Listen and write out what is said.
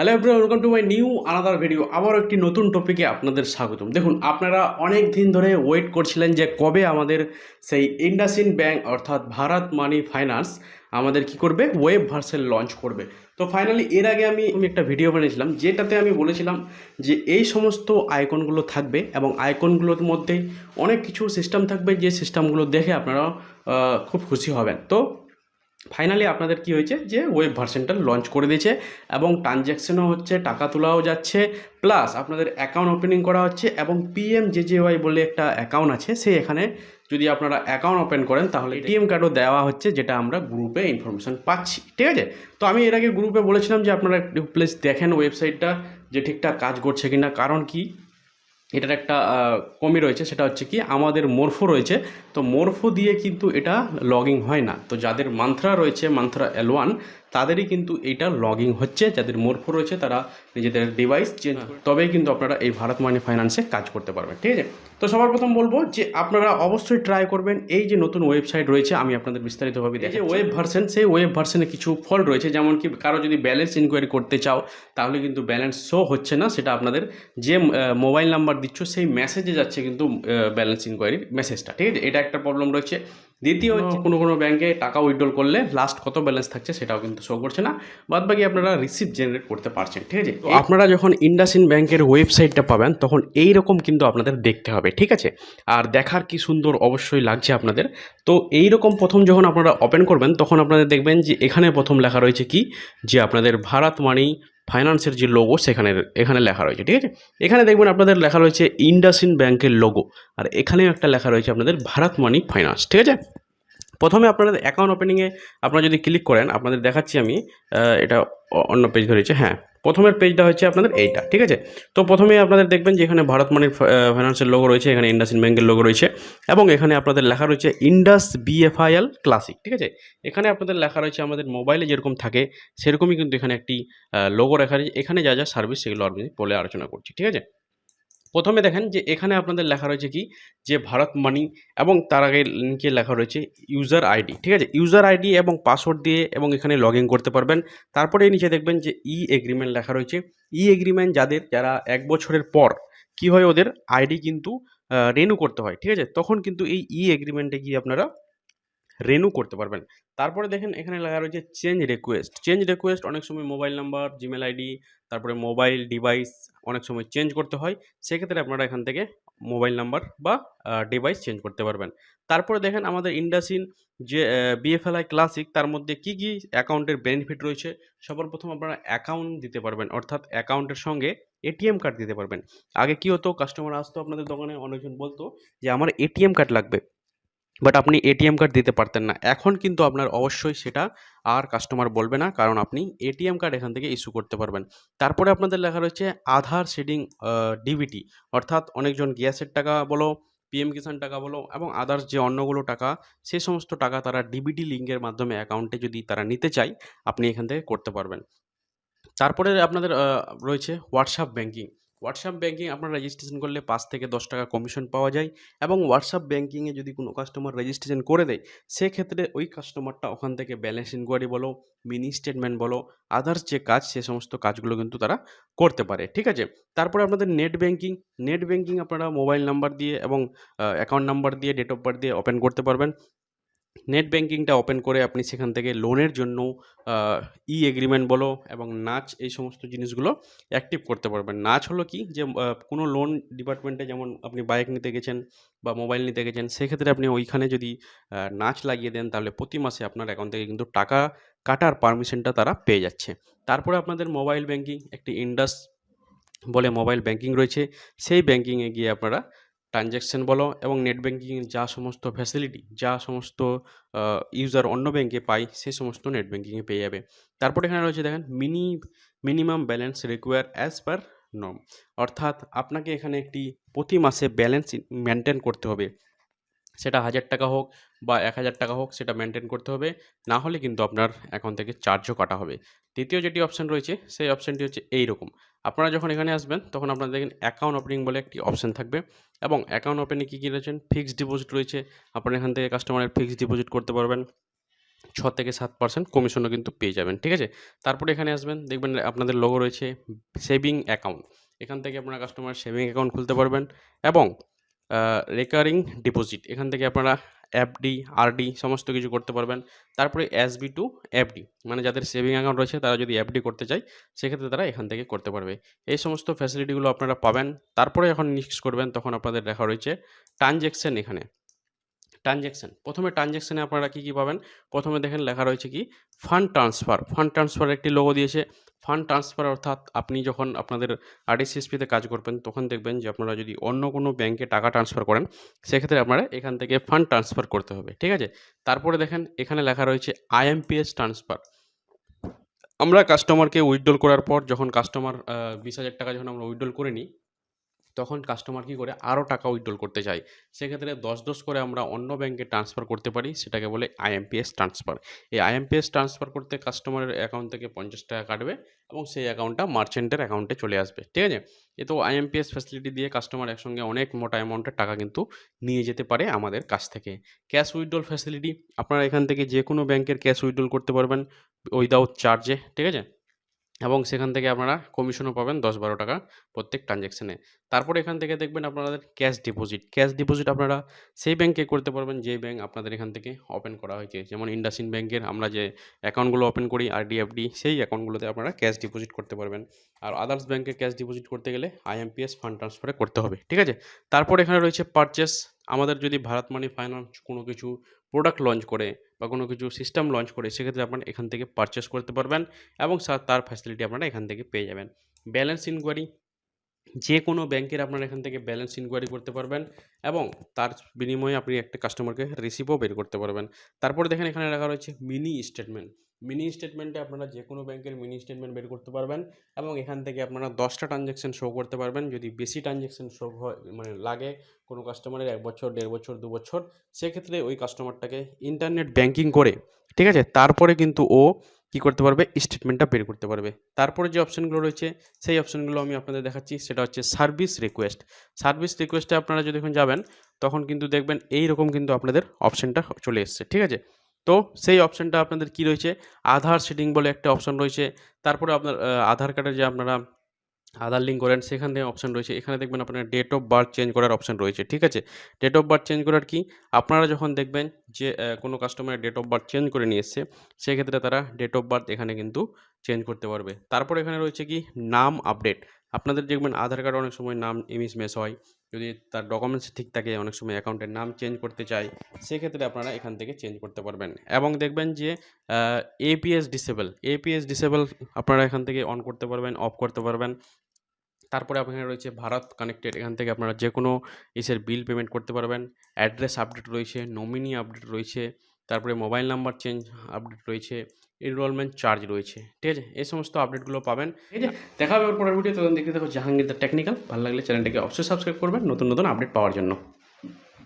Hello everyone welcome to my new another video আবার একটি নতুন টপিকে আপনাদের স্বাগতম। দেখুন, আপনারা অনেক দিন ধরে ওয়েট করছিলেন যে কবে আমাদের সেই ইন্ডাসিন ব্যাংক অর্থাৎ ভারত মানি ফাইন্যান্স আমাদের কি করবে? ওয়েব ভার্সেল লঞ্চ করবে। তো ফাইনালি এর আগে আমি আমি একটা ভিডিও বানিয়েছিলাম, যেটাতে আমি বলেছিলাম যে এই সমস্ত আইকনগুলো থাকবে এবং আইকনগুলোর মধ্যে অনেক কিছু সিস্টেম থাকবে, যে সিস্টেমগুলো দেখে আপনারা খুব খুশি হবেন। তো ফাইনালি আপনাদের কি হয়েছে? যে ওয়েব ভার্সনটা লঞ্চ করে দিয়েছে এবং ট্রানজ্যাকশনও হচ্ছে টাকা তোলাও যাচ্ছে প্লাস আপনাদের অ্যাকাউন্ট ওপেনিং করা হচ্ছে এবং পিএম জেজেওয়াই বলে একটা অ্যাকাউন্ট আছে সেই এখানে যদি আপনারা অ্যাকাউন্ট ওপেন করেন তাহলে এটিএম কার্ডও দেওয়া হচ্ছে যেটা আমরা গ্রুপে ইনফরমেশন পাচ্ছি ঠিক আছে? তো আমি এর আগে গ্রুপে বলেছিলাম যে আপনারা একটু প্লিজ দেখেন ওয়েবসাইটটা যে ঠিকঠাক কাজ করছে কিনা কারণ কি? এটার একটা কমি রয়েছে, সেটা হচ্ছে কি আমাদের মোরফো রয়েছে। তো মোরফো দিয়ে কিন্তু এটা লগিং হয় না। তো যাদের মান্থরা রয়েছে মান্থরা এল ওয়ান তাদেরই কিন্তু এটা লগিং হচ্ছে যাদের মোরফো রয়েছে তারা নিজেদের ডিভাইস চেঞ্জ তবেই কিন্তু আপনারা এই ভারত মানি ফাইন্যান্সে কাজ করতে পারবেন ঠিক আছে? তো সবার প্রথম বলব যে আপনারা অবশ্যই ট্রাই করবেন এই যে নতুন ওয়েবসাইট রয়েছে আমি আপনাদের বিস্তারিতভাবে দেখি যে ওয়েব ভার্সন সেই ওয়েব ভার্সনে কিছু ফল্ট রয়েছে যেমন কি কারও যদি ব্যালেন্স ইনকোয়ারি করতে চাও তাহলে কিন্তু ব্যালেন্স শো হচ্ছে না সেটা আপনাদের যে মোবাইল নাম্বার দিচ্ছ সেই মেসেজে যাচ্ছে কিন্তু ব্যালেন্স ইনকোয়ারির মেসেজটা ঠিক আছে? এটা একটা প্রবলেম রয়েছে। দ্বিতীয় হচ্ছে কোনো কোনো ব্যাংকে টাকা উইথড্রল করলে লাস্ট কত ব্যালেন্স থাকছে সেটাও কিন্তু শো করছে না। বাদ বাকি আপনারা রিসিভ জেনারেট করতে পারছেন ঠিক আছে? আপনারা যখন ইন্ডাসিন ব্যাংকের ওয়েবসাইটটা পাবেন তখন এই রকম কিন্তু আপনাদের দেখতে হবে ঠিক আছে? আর দেখার কি সুন্দর অবশ্যই লাগছে আপনাদের। তো এই রকম প্রথম যখন আপনারা ওপেন করবেন তখন আপনাদের দেখবেন যে এখানে প্রথম লেখা রয়েছে কি? যে আপনাদের ভারত মানি ফাইন্যান্সের যে লোগো সেখানে এখানে লেখা রয়েছে, ঠিক আছে? এখানে দেখবেন আপনাদের লেখা রয়েছে ইন্ডাসিন ব্যাংকের লোগো আর এখানেও একটা লেখা রয়েছে আপনাদের ভারত মানি ফাইন্যান্স ঠিক আছে? প্রথমে আপনাদের অ্যাকাউন্ট ওপেনিংয়ে আপনারা যদি ক্লিক করেন, আপনাদের দেখাচ্ছি আমি এটা অন্য পেজ ধরেছে হ্যাঁ। প্রথমের পেজটা হচ্ছে আপনাদের এইটা, ঠিক আছে? তো প্রথমে আপনাদের দেখবেন যে এখানে ভারত মানির ফাইন্যান্সের লোগো রয়েছে, এখানে ইন্ডাসিন ব্যাঙ্কের লোগো রয়েছে, এবং এখানে আপনাদের লেখা রয়েছে ইন্ডাস বিএফআইএল ক্লাসিক ঠিক আছে? এখানে আপনাদের লেখা রয়েছে আমাদের মোবাইলে যেরকম থাকে, সেরকমই কিন্তু এখানে একটি লোগো লেখা রয়েছে। এখানে যা যা সার্ভিস সেগুলো আমি বলে আলোচনা করছি, ঠিক আছে? প্রথমে দেখেন যে এখানে আপনাদের লেখা রয়েছে কি? যে ভারত মানি এবং তার আগে নিচে লেখা রয়েছে ইউজার আইডি ঠিক আছে? ইউজার আইডি এবং পাসওয়ার্ড দিয়ে এবং এখানে লগ করতে পারবেন। তারপরে নিচে দেখবেন যে ই এগ্রিমেন্ট লেখা রয়েছে। ই এগ্রিমেন্ট যাদের, যারা এক বছরের পর কি হয় ওদের আইডি কিন্তু রেনু করতে হয়, ঠিক আছে? তখন কিন্তু এই ই এগ্রিমেন্টে গিয়ে আপনারা রেনু করতে পারবেন। তারপরে দেখেন এখানে লেখা রয়েছে চেঞ্জ রিকোয়েস্ট চেঞ্জ রিকোয়েস্ট অনেক সময় মোবাইল নাম্বার জিমেল আইডি তারপরে মোবাইল ডিভাইস অনেক সময় চেঞ্জ করতে হয়। সেক্ষেত্রে আপনারা এখান থেকে মোবাইল নাম্বার বা ডিভাইস চেঞ্জ করতে পারবেন। তারপরে দেখেন আমাদের ইন্ডাসিন যে বিএফএলআই ক্লাসিক তার মধ্যে কি কি অ্যাকাউন্টের বেনিফিট রয়েছে? সবার প্রথম আপনারা অ্যাকাউন্ট দিতে পারবেন। অর্থাৎ অ্যাকাউন্টের সঙ্গে এটিএম কার্ড দিতে পারবেন। আগে কি হতো? কাস্টমার আসতো আপনাদের দোকানে, অনেকজন বলতো যে, আমার এটিএম কার্ড লাগবে। বাট আপনি এটিএম কার্ড দিতে পারতেন না। এখন কিন্তু আপনার অবশ্যই সেটা আর কাস্টমার বলবে না, কারণ আপনি এটিএম কার্ড এখান থেকে ইস্যু করতে পারবেন। তারপরে আপনাদের লেখা রয়েছে আধার শেডিং ডিবিটি অর্থাৎ অনেকজন গ্যাসের টাকা বলো পিএম কিষাণ টাকা বলো এবং আদার্স যে অন্যগুলো টাকা, সে সমস্ত টাকা তারা ডিবিটি লিঙ্কের মাধ্যমে অ্যাকাউন্টে যদি তারা নিতে চায়, আপনি এখান থেকে করতে পারবেন। তারপরে আপনাদের রয়েছে হোয়াটসঅ্যাপ ব্যাঙ্কিং হোয়াটসঅ্যাপ ব্যাঙ্কিং আপনারা রেজিস্ট্রেশন করলে পাঁচ থেকে দশ টাকা কমিশন পাওয়া যায় এবং হোয়াটসঅ্যাপ ব্যাঙ্কিংয়ে যদি কোনো কাস্টমার রেজিস্ট্রেশন করে দেয়, সেক্ষেত্রে ওই কাস্টমারটা ওখান থেকে ব্যালেন্স ইনকোয়ারি বলো মিনি স্টেটমেন্ট বলো আদার্স যে কাজ, সে সমস্ত কাজগুলো কিন্তু তারা করতে পারে, ঠিক আছে? তারপরে আপনাদের নেট ব্যাঙ্কিং নেট ব্যাঙ্কিং আপনারা মোবাইল নাম্বার দিয়ে এবং অ্যাকাউন্ট নাম্বার দিয়ে ডেট অফ বার্থ দিয়ে ওপেন করতে পারবেন। নেট ব্যাঙ্কিংটা ওপেন করে আপনি সেখান থেকে লোনের জন্য ই এগ্রিমেন্ট বলো এবং নাচ এই সমস্ত জিনিসগুলো অ্যাক্টিভ করতে পারবেন। নাচ হলো কি যে কোনো লোন ডিপার্টমেন্টে যেমন আপনি বাইক নিতে গেছেন বা মোবাইল নিতে গেছেন, সেক্ষেত্রে আপনি ওইখানে যদি নাচ লাগিয়ে দেন তাহলে প্রতি মাসে আপনার অ্যাকাউন্ট থেকে কিন্তু টাকা কাটার পারমিশনটা তারা পেয়ে যাচ্ছে। তারপরে আপনাদের মোবাইল ব্যাঙ্কিং একটি ইন্ডাস বলে মোবাইল ব্যাঙ্কিং রয়েছে, সেই ব্যাঙ্কিংয়ে গিয়ে আপনারা ট্রানজ্যাকশন বলো এবং নেট ব্যাঙ্কিংয়ের যা সমস্ত ফ্যাসিলিটি যা সমস্ত ইউজার অন্য ব্যাঙ্কে পায় সেই সমস্ত নেট ব্যাঙ্কিংয়ে পেয়ে যাবে। তারপরে এখানে রয়েছে দেখেন mini minimum balance require as per নম অর্থাৎ আপনাকে এখানে একটি প্রতি মাসে ব্যালেন্স মেনটেন করতে হবে। সেটা হাজার টাকা হোক বা এক হাজার টাকা হোক, সেটা মেনটেন করতে হবে। না হলে কিন্তু আপনার অ্যাকাউন্ট থেকে চার্জও কাটা হবে। দ্বিতীয় যেটি অপশান রয়েছে, সেই অপশানটি হচ্ছে এই রকম আপনারা যখন এখানে আসবেন, তখন আপনারা দেখেন অ্যাকাউন্ট ওপেনিং বলে একটি অপশান থাকবে। এবং অ্যাকাউন্ট ওপেনে কী কী রয়েছেন ফিক্সড ডিপোজিট রয়েছে। আপনার এখান থেকে কাস্টমারের ফিক্সড ডিপোজিট করতে পারবেন। ছ থেকে সাত পার্সেন্ট কমিশনও কিন্তু পেয়ে যাবেন, ঠিক আছে? তারপরে এখানে আসবেন, দেখবেন আপনাদের লোগো রয়েছে সেভিং অ্যাকাউন্ট এখান থেকে আপনারা কাস্টমার সেভিং অ্যাকাউন্ট খুলতে পারবেন এবং রেকারিং ডিপোজিট এখান থেকে আপনারা এফডি আরডি সমস্ত কিছু করতে পারবেন। তারপরে এসবি টু এফডি মানে যাদের সেভিং অ্যাকাউন্ট রয়েছে, তারা যদি এফডি করতে চায়, সেক্ষেত্রে তারা এখান থেকে করতে পারবে। এই সমস্ত ফ্যাসিলিটিগুলো আপনারা পাবেন। তারপরে যখন নেক্সট করবেন, তখন আপনাদের দেখা রয়েছে ট্রানজ্যাকশন এখানে। ট্রানজ্যাকশন প্রথমে ট্রানজ্যাকশানে আপনারা কী কী পাবেন? প্রথমে দেখেন লেখা রয়েছে কি? ফান্ড ট্রান্সফার ফান্ড ট্রান্সফার একটি লোগো দিয়েছে। ফান্ড ট্রান্সফার অর্থাৎ আপনি যখন আপনাদের আরডিসিএসপিতে কাজ করবেন, তখন দেখবেন যে আপনারা যদি অন্য কোনো ব্যাংকে টাকা ট্রান্সফার করেন, সেক্ষেত্রে আপনারা এখান থেকে ফান্ড ট্রান্সফার করতে হবে। ঠিক আছে? তারপরে দেখেন এখানে লেখা রয়েছে আইএমপিএস ট্রান্সফার আমরা কাস্টমারকে উইথড্রল করার পর যখন কাস্টমার বিশ হাজার টাকা যখন আমরা উইথড্রল করে নিই তখন কাস্টমার কী করে আরও টাকা উইথড্রল করতে চাই সেক্ষেত্রে দশ দশ করে আমরা অন্য ব্যাংকে ট্রান্সফার করতে পারি, সেটাকে বলে আইএমপিএস ট্রান্সফার এই আইএমপিএস ট্রান্সফার করতে কাস্টমারের অ্যাকাউন্ট থেকে পঞ্চাশ টাকা কাটবে এবং সেই অ্যাকাউন্টটা মার্চেন্টের অ্যাকাউন্টে চলে আসবে, ঠিক আছে? এ তো আইএমপিএস ফ্যাসিলিটি দিয়ে কাস্টমার একসঙ্গে অনেক মোটা অ্যামাউন্টের টাকা কিন্তু নিয়ে যেতে পারে আমাদের কাছ থেকে। ক্যাশ উইথড্রল ফ্যাসিলিটি আপনারা এখান থেকে যে কোনো ব্যাংকের ক্যাশ উইথড্রল করতে পারবেন উইদাউট চার্জে ঠিক আছে? এবং সেখান থেকে আপনারা কমিশনও পাবেন দশ বারো টাকা প্রত্যেক ট্রানজ্যাকশানে তারপরে এখান থেকে দেখবেন আপনাদের ক্যাশ ডিপোজিট ক্যাশ ডিপোজিট আপনারা সেই ব্যাংকে করতে পারবেন যে ব্যাংক আপনাদের এখান থেকে ওপেন করা হয়েছে। যেমন ইন্ডাসিন ব্যাংকের আমরা যে অ্যাকাউন্টগুলো ওপেন করি আরডিএফডি সেই অ্যাকাউন্টগুলোতে আপনারা ক্যাশ ডিপোজিট করতে পারবেন। আর আদার্স ব্যাংকে ক্যাশ ডিপোজিট করতে গেলে আইএমপিএস ফান্ড ট্রান্সফারে করতে হবে, ঠিক আছে? তারপর এখানে রয়েছে পারচেস আমাদের যদি ভারত মানি ফাইন্যান্স কোনো কিছু প্রোডাক্ট লঞ্চ করে বা কোনো কিছু সিস্টেম লঞ্চ করে সেক্ষেত্রে আপনারা এখান থেকে পারচেস করতে পারবেন এবং তার ফ্যাসিলিটি আপনারা এখান থেকে পেয়ে যাবেন। ব্যালেন্স ইনকোয়ারি যে কোনো ব্যাংকের আপনারা এখান থেকে ব্যালেন্স ইনকোয়ারি করতে পারবেন এবং তার বিনিময়ে আপনি একটা কাস্টমারকে রিসিপও বের করতে পারবেন। তারপরে দেখেন এখানে রাখা রয়েছে মিনি স্টেটমেন্ট মিনি স্টেটমেন্টে আপনারা যে কোনো ব্যাংকের মিনি স্টেটমেন্ট বের করতে পারবেন এবং এখান থেকে আপনারা দশটা ট্রানজ্যাকশন শো করতে পারবেন। যদি বেশি ট্রানজ্যাকশন শো হয় মানে লাগে কোনো কাস্টমারের এক বছর, দেড় বছর, দু বছর, সেক্ষেত্রে ওই কাস্টমারটাকে ইন্টারনেট ব্যাংকিং করে, ঠিক আছে? তারপরে কিন্তু ও কী করতে পারবে? স্টেটমেন্টটা বের করতে পারবে। তারপরে যে অপশানগুলো রয়েছে, সেই অপশানগুলো আমি আপনাদের দেখাচ্ছি। সেটা হচ্ছে সার্ভিস রিকোয়েস্ট সার্ভিস রিকোয়েস্টে আপনারা যদি এখন যাবেন, তখন কিন্তু দেখবেন এই রকম কিন্তু আপনাদের অপশানটা চলে এসছে, ঠিক আছে? তো সেই অপশানটা আপনাদের কি রয়েছে? আধার সেটিং বলে একটা অপশান রয়েছে। তারপরে আপনার আধার কার্ডের যে আপনারা আধার লিঙ্ক করেন, সেখান অপশান রয়েছে। এখানে দেখবেন আপনার ডেট অফ বার্থ চেঞ্জ করার অপশান রয়েছে, ঠিক আছে? ডেট অফ বার্থ চেঞ্জ করার কি? আপনারা যখন দেখবেন যে কোনো কাস্টমারের ডেট অফ বার্থ চেঞ্জ করে নিয়ে এসছে, সেক্ষেত্রে তারা ডেট অফ বার্থ এখানে কিন্তু চেঞ্জ করতে পারবে। তারপর এখানে রয়েছে কি? নাম আপডেট আপনাদের দেখবেন আধার কার্ড অনেক সময় নাম ইমিস মেস হয়। যদি তার ডকুমেন্টস ঠিক থাকে, অনেক সময় অ্যাকাউন্টের নাম চেঞ্জ করতে চায়, সেক্ষেত্রে আপনারা এখান থেকে চেঞ্জ করতে পারবেন। এবং দেখবেন যে এপিএস ডিসেবল এপিএস ডিসেবল আপনারা এখান থেকে অন করতে পারবেন অফ করতে পারবেন। তারপরে আপনার রয়েছে ভারত কানেক্টেড এখান থেকে আপনারা যে কোনো ইসের বিল পেমেন্ট করতে পারবেন। অ্যাড্রেস আপডেট রয়েছে নমিনি আপডেট রয়েছে, তারপরে মোবাইল নাম্বার চেঞ্জ আপডেট রয়েছে। এনরোলমেন্ট চার্জ রয়েছে। ঠিক আছে? এই সমস্ত আপডেটগুলো পাবেন। ঠিক আছে দেখা হবে পরের ভিডিও তখন দেখতে দেখো জাহাঙ্গীর দ্য টেকনিক্যাল ভালো লাগলে চ্যানেলটাকে অবশ্যই সাবস্ক্রাইব করবেন। নতুন নতুন আপডেট পাওয়ার জন্য।